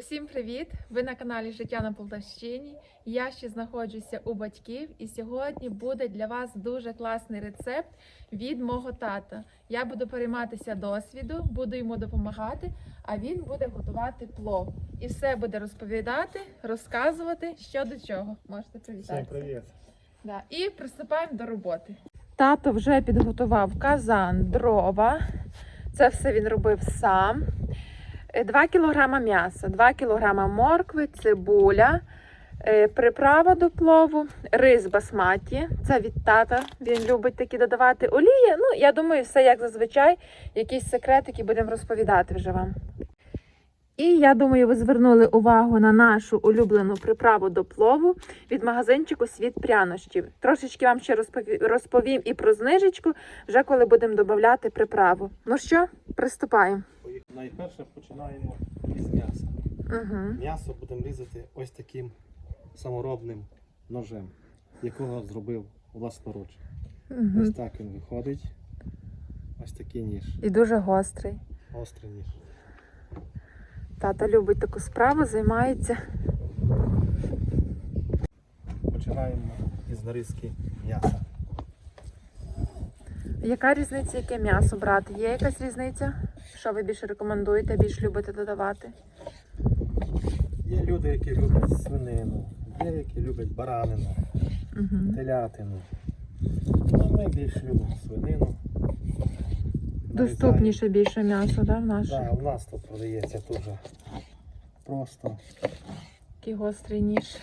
Усім привіт! Ви на каналі Життя на Полтавщині. Я ще знаходжуся у батьків, і сьогодні буде для вас дуже класний рецепт від мого тата. Я буду перейматися досвіду, буду йому допомагати, а він буде готувати плов. І все буде розповідати, розказувати, що до чого. Можете Всім привіт. Да. І приступаємо до роботи. Тато вже підготував казан, дрова. Це все він робив сам. 2 кг м'яса, 2 кг моркви, цибуля, е, приправа до плову, рис басматі. Це від тата. Він любить такі додавати олія. Ну, я думаю, все як зазвичай. Якісь секретики будемо розповідати вже вам. І я думаю, ви звернули увагу на нашу улюблену приправу до плову від магазинчику Світ прянощів. Трошечки вам ще розпові- розповім і про знижечку, вже коли будемо додавати приправу. Ну що, приступаємо. Найперше починаємо із м'яса. Угу. М'ясо будемо різати ось таким саморобним ножем, якого зробив власноруч. Угу. Ось так він виходить. Ось такий ніж, І дуже гострий. гострий ніж. Тато любить таку справу, займається. Починаємо із нарізки м'яса. Яка різниця, яке м'ясо брати? Є якась різниця? Що ви більше рекомендуєте, більш любите додавати? Є люди, які люблять свинину, є які люблять баранину, Угу. телятину. Ну, ми більш любимо свинину. Доступніше більше м'ясо, да, в наше? Так, у нас тут продається дуже просто. Такий гострий ніж.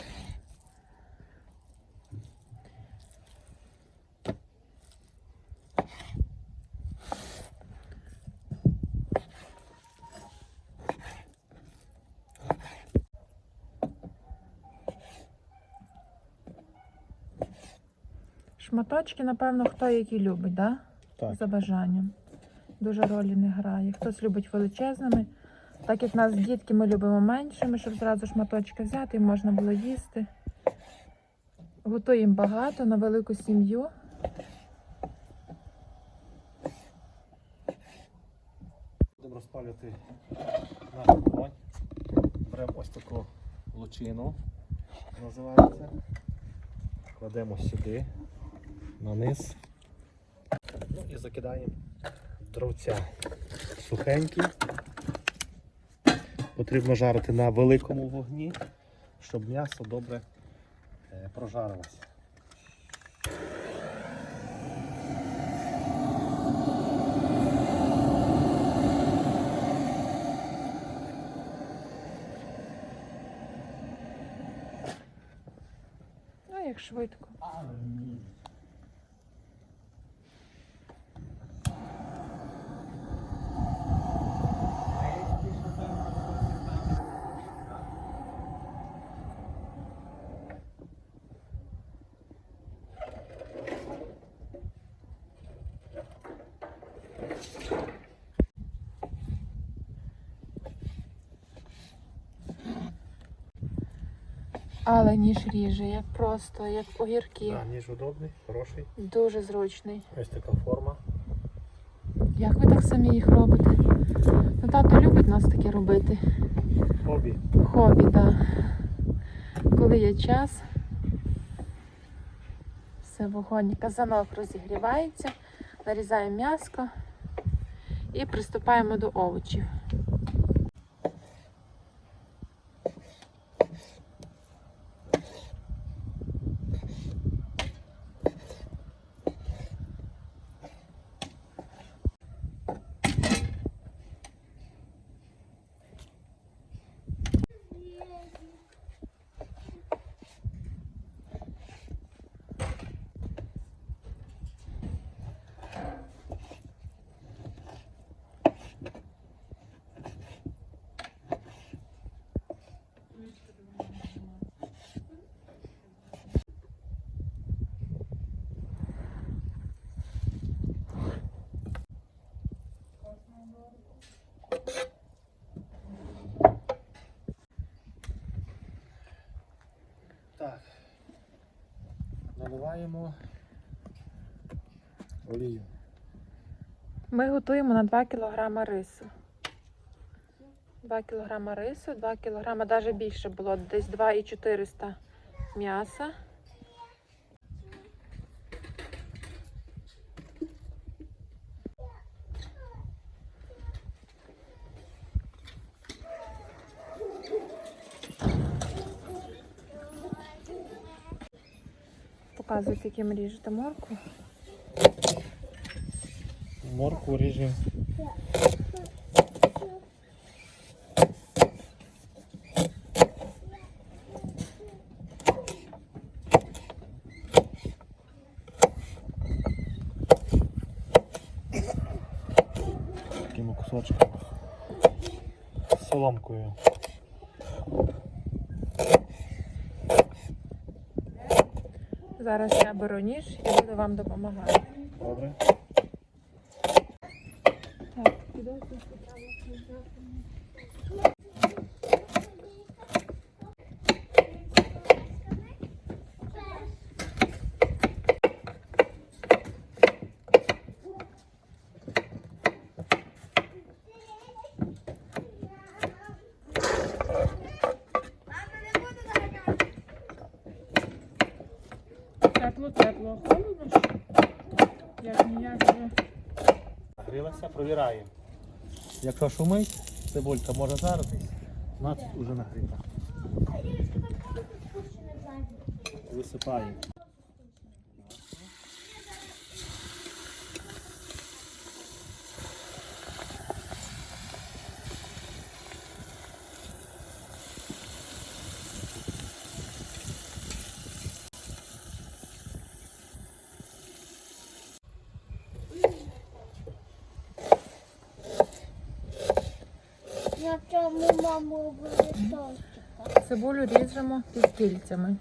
Шматочки, напевно, хто які любить, да? Так. За бажанням. Дуже ролі не грає. Хтось любить величезними. Так як нас дітки, ми любимо меншими, щоб зразу шматочки взяти і можна було їсти. Готуємо багато на велику сім'ю. Будемо розпалювати наш вогонь. Беремо ось таку лучину, називається. Кладемо сюди, на низ. Ну і закидаємо дровця. Сухенькі. Потрібно жарити на великому вогні, щоб м'ясо добре е, прожарилося. Ну, як швидко. Але ніж ріже, як просто, як огірки. Да, ніж удобний, хороший. Дуже зручний. Ось така форма. Як ви так самі їх робите? Ну, тато любить нас таке робити. Хобі. Хобі, так. Да. Коли є час, все вогонь. Казанок розігрівається, нарізаємо м'яско і приступаємо до овочів. Так. Наливаємо олію. Ми готуємо на 2 кг рису. 2 кг рису, 2 кг, навіть більше було, десь 2,400 м'яса. Показуйте, яким ріжете моркву. Морку ріжемо. Такими кусочками. Соломкою. Зараз я беру ніж і буду вам допомагати. Добре. Так, Тепло, Як ніяк. Нагрілася, провіраємо. Якщо шумить, цибулька може заритись, у нас вже нагріта. Висипаємо. На цьому маму обов'язково. Цибулю ріжемо півкільцями.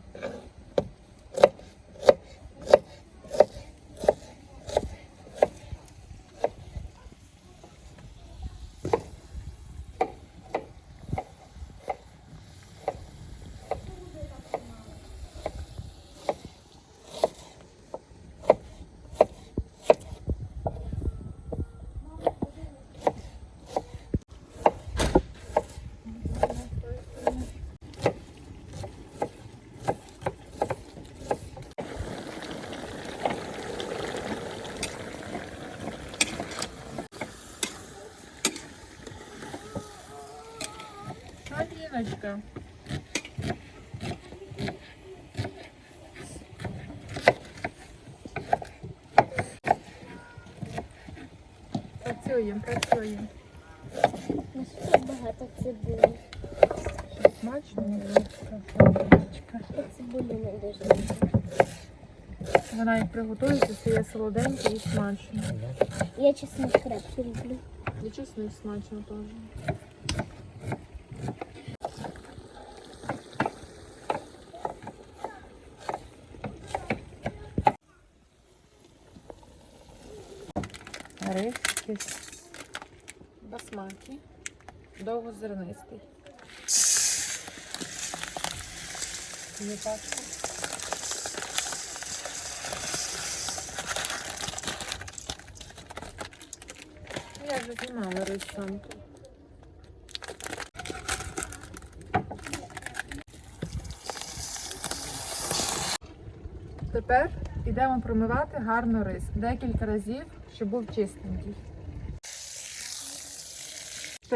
Аліночка. Працюємо, працюємо. Наскільки багато цибулі. Смачно. Я цибулі не дуже. Вона як приготується, стає солоденька і смачно. Я чесно крепко люблю. І чесник смачно теж. Рис якийсь басматі, довгозернистий. Є пачка. Ну, Я вже знімала тут. Тепер йдемо промивати гарно рис. Декілька разів, щоб був чистенький.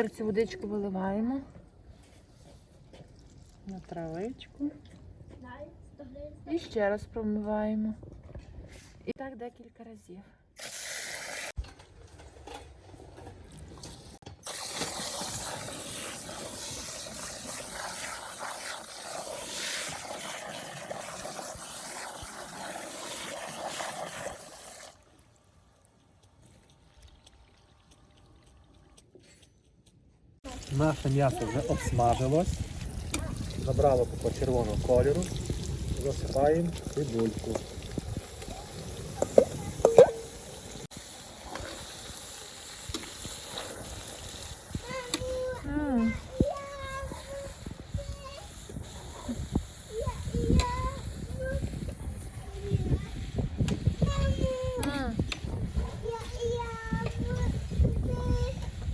Тепер цю водичку виливаємо на травичку. І ще раз промиваємо. І так декілька разів. Наше м'ясо вже обсмажилось. Набрало такого червоного кольору. Засипаємо цибульку.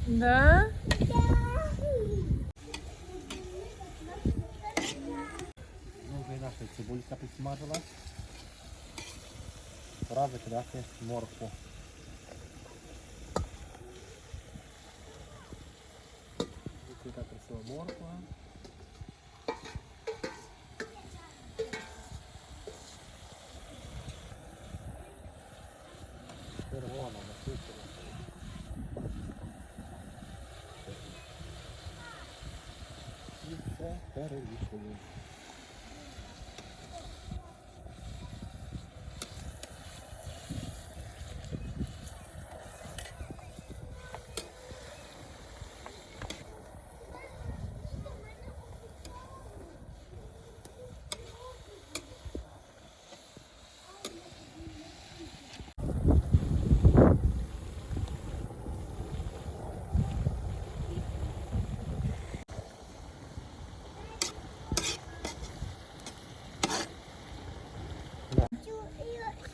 Да? цибулька підсмажила. Пора закидати моркву. Така красива морква. Червона, насичена. І все перемішуємо.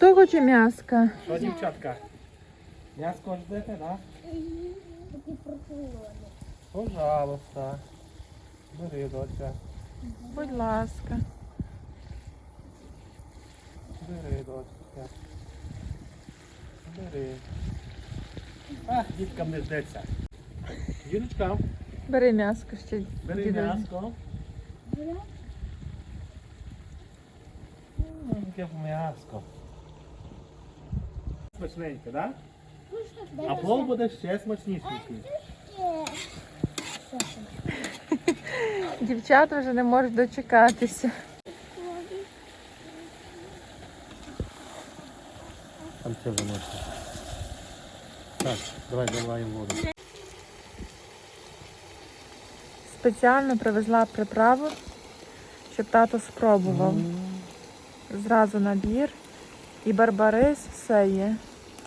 Хто хоче м'яска? Що, дівчатка? М'яско ждете, так? Такі проколони. Пожалуйста. Бери, доця. Будь ласка. Бери, доця. Бери. Ах, діткам не ждеться. Юлечка, Бери м'яско ще. бери дідусь. м'яско. М, Яке м'яско. Смачненьке, так? Да? А плов буде ще смачнішенький. Дівчата вже не можуть дочекатися. Там все вже можна. Так, давай заливаємо воду. Спеціально привезла приправу, щоб тато спробував. Зразу набір. І барбарис, все є.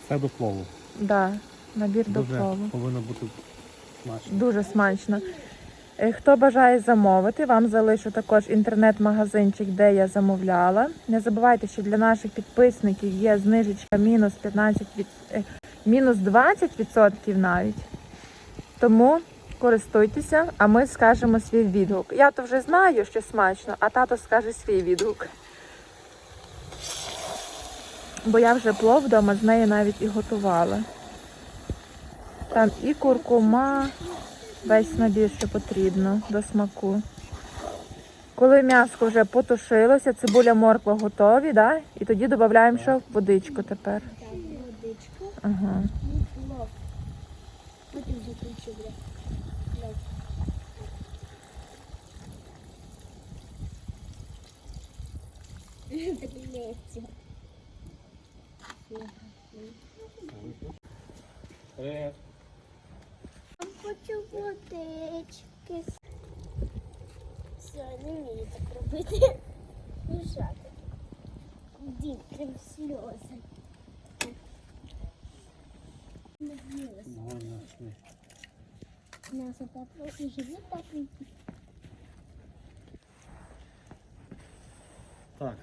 Це до плову. Да, набір до Дуже плову. повинно бути смачно. Дуже смачно. Е, Хто бажає замовити, вам залишу також інтернет-магазинчик, де я замовляла. Не забувайте, що для наших підписників є знижечка мінус 15 від... е, мінус 20% навіть. Тому користуйтеся, а ми скажемо свій відгук. Я то вже знаю, що смачно, а тато скаже свій відгук. Бо я вже плов вдома з нею навіть і готувала. Там і куркума, весь набір, що потрібно до смаку. Коли м'ясо вже потушилося, цибуля, морква готові, да? і тоді додаємо що? Водичку тепер. Водичку. Ага. Потім. Блядь. Привет. Хочу водички. Все, не вмію так робити. Мішати. Дім, прям сльози. М'ясо тепло і живі тепленькі. Так,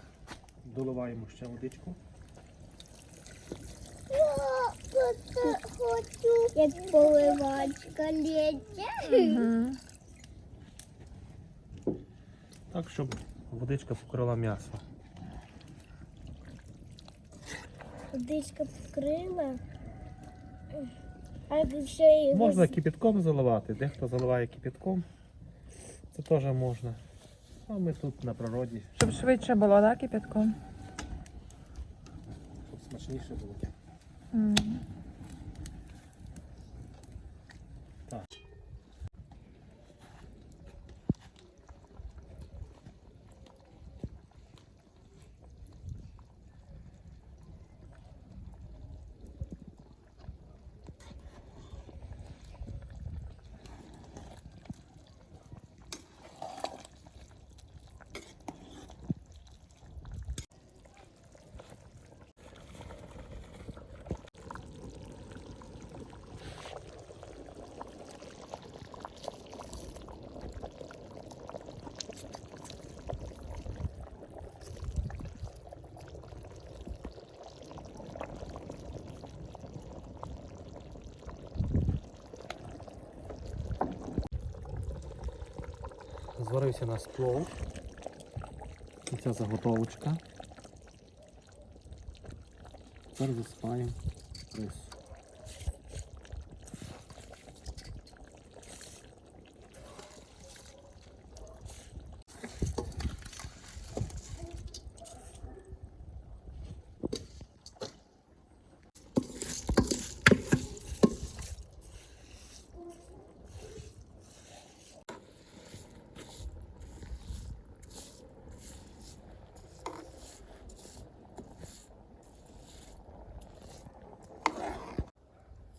доливаємо ще водичку. Я хочу. Як поливачка лється. Угу. Так, щоб водичка покрила м'ясо. Водичка покрила. А я його Можна кипятком заливати, дехто заливає кипятком. Це теж можна. А ми тут на природі, Щоб швидше було, так, кипятком? щоб смачніше було. М. Зварився на сплов. І Оця заготовочка. Тепер засипаємо рис.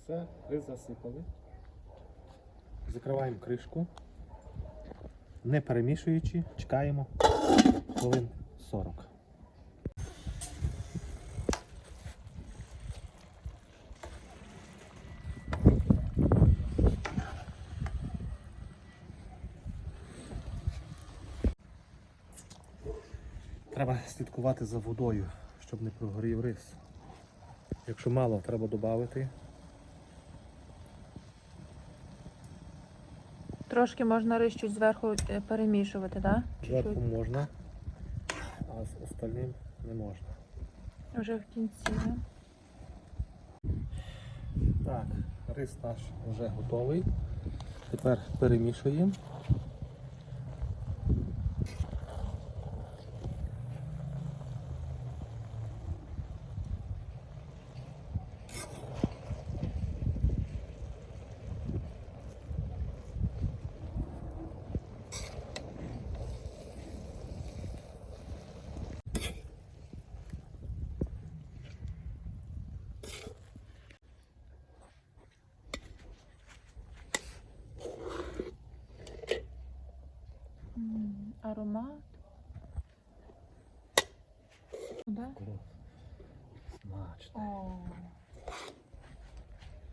Все, рис засипали. Закриваємо кришку. Не перемішуючи, чекаємо хвилин 40. Треба слідкувати за водою, щоб не прогорів рис. Якщо мало, треба додати. Трошки можна рис зверху е, перемішувати, так? Да? Зверху можна, а з остальним не можна. Вже в кінці. да? Так, рис наш вже готовий. Тепер перемішуємо. М, Аромат. Да? Смачно. О.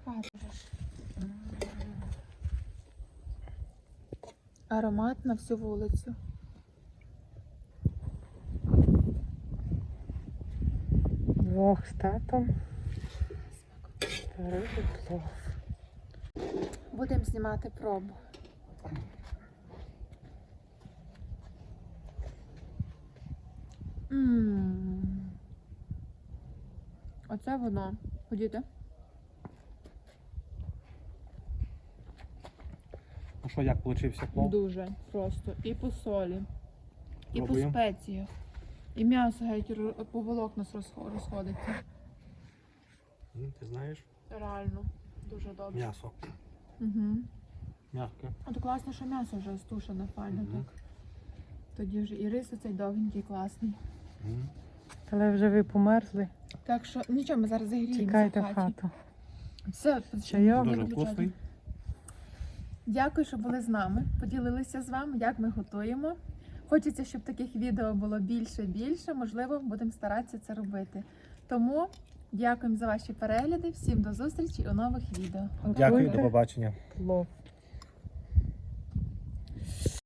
Бачиш. М. Аромат на всю вулицю. Двох з татом. Рибу плов. Будемо знімати пробу. М. Оце воно. Ходіте. Що, як получився плов? Дуже просто. І по солі, і по спеціях. І м'ясо геть ро- по волокнах розхо- розходиться. М, Ти знаєш? Реально. Дуже добре. М'ясо. Угу. М'яке. А то класно, що м'ясо вже стушене файно Мгм. так. Тоді вже і рис оцей довгенький, класний. М. Але вже ви померзли. Так що нічого, ми зараз загріємо. Чекайте в хаті. хату. Все, Чайок. Дуже вкусний. Дякую, що були з нами. Поділилися з вами, як ми готуємо. Хочеться, щоб таких відео було більше і більше. Можливо, будемо старатися це робити. Тому дякуємо за ваші перегляди. Всім до зустрічі у нових відео. Дякую, до побачення.